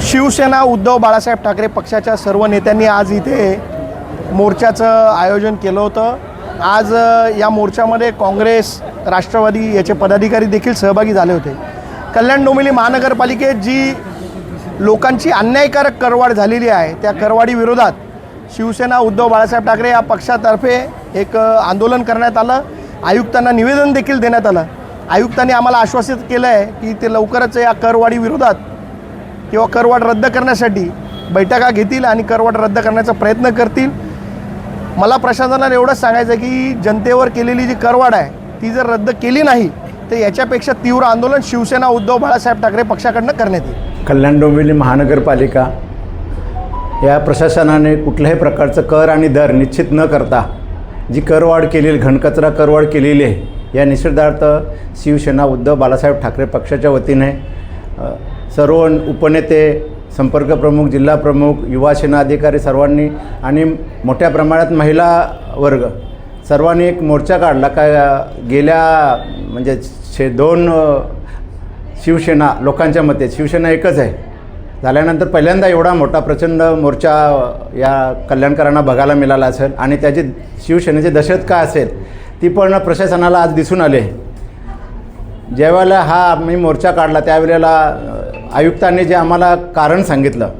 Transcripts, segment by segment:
शिवसेना उद्धव बाळासाहेब ठाकरे पक्षाच्या सर्व नेत्यांनी आज इथे मोर्चाचं आयोजन केलं होतं. आज या मोर्चामध्ये काँग्रेस राष्ट्रवादी याचे पदाधिकारी देखील सहभागी झाले होते. कल्याण डोंबिवली महानगरपालिकेत जी लोकांची अन्यायकारक करवाढ झालेली आहे त्या करवाडी विरोधात शिवसेना उद्धव बाळासाहेब ठाकरे या पक्षातर्फे एक आंदोलन करण्यात आलं. आयुक्तांना निवेदन देखील देण्यात आलं. आयुक्तांनी आम्हाला आश्वासित केलं आहे की ते लवकरच या करवाडी विरोधात किंवा करवाढ रद्द करण्यासाठी बैठका घेतील आणि करवाढ रद्द करण्याचा प्रयत्न करतील. मला प्रशासनाला एवढंच सांगायचं आहे की जनतेवर केलेली जी करवाढ आहे ती जर रद्द केली नाही तर याच्यापेक्षा तीव्र आंदोलन शिवसेना उद्धव बाळासाहेब ठाकरे पक्षाकडनं करण्यात येईल. कल्याण डोंबिवली महानगरपालिका या प्रशासनाने कुठल्याही प्रकारचं कर आणि दर निश्चित न करता जी करवाढ केलेली घनकचरा करवाढ केलेली आहे या निषेधार्थ शिवसेना उद्धव बाळासाहेब ठाकरे पक्षाच्या वतीने सर्व उपनेते संपर्क प्रमुख जिल्हा प्रमुख युवा सेना अधिकारी सर्वांनी आणि मोठ्या प्रमाणात महिला वर्ग सर्वांनी एक मोर्चा काढला. का गेल्या म्हणजे शे दोन शिवसेना लोकांच्या मते शिवसेना एकच आहे. झाल्यानंतर पहिल्यांदा एवढा मोठा प्रचंड मोर्चा या कल्याणकरांना बघायला मिळाला असेल आणि त्याची शिवसेनेची दहशत काय असेल ती पण प्रशासनाला आज दिसून आले ज्यावेळेला हा आम्ही मोर्चा काढला त्यावेळेला आयुक्तांनी जे आम्हाला कारण सांगितलं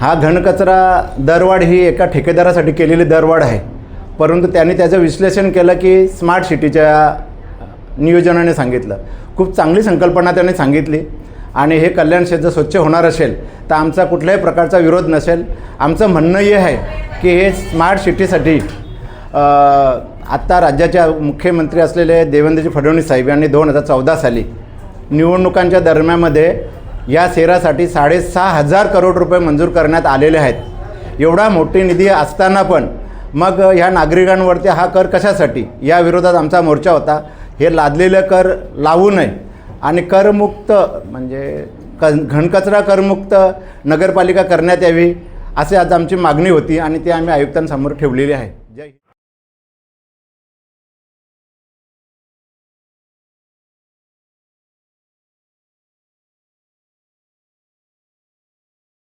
हा घनकचरा दरवाढ ही एका ठेकेदारासाठी केलेली दरवाढ आहे. परंतु त्यांनी त्याचं विश्लेषण केलं की स्मार्ट सिटीच्या नियोजनाने सांगितलं. खूप चांगली संकल्पना त्यांनी सांगितली. आणि हे कल्याण क्षेत्र स्वच्छ होणार असेल तर आमचा कुठल्याही प्रकारचा विरोध नसेल. आमचं म्हणणं हे आहे की हे स्मार्ट सिटीसाठी आत्ता राज्याच्या मुख्यमंत्री असलेले देवेंद्रजी फडणवीस साहेब यांनी दोन हजार चौदा साली निवडणुकांच्या दरम्यानमध्ये या सेरासाठी साडेसहा हजार करोड रुपये मंजूर करण्यात आलेले आहेत. एवढा मोठी निधी असताना पण मग ह्या नागरिकांवरती हा कर कशासाठी? या विरोधात आमचा मोर्चा होता. हे लादलेलं कर लावू नये. आणि करमुक्त म्हणजे क घनकचरा करमुक्त नगरपालिका करण्यात यावी असे आज आमची मागणी होती आणि ती आम्ही आयुक्तांसमोर ठेवलेली आहे.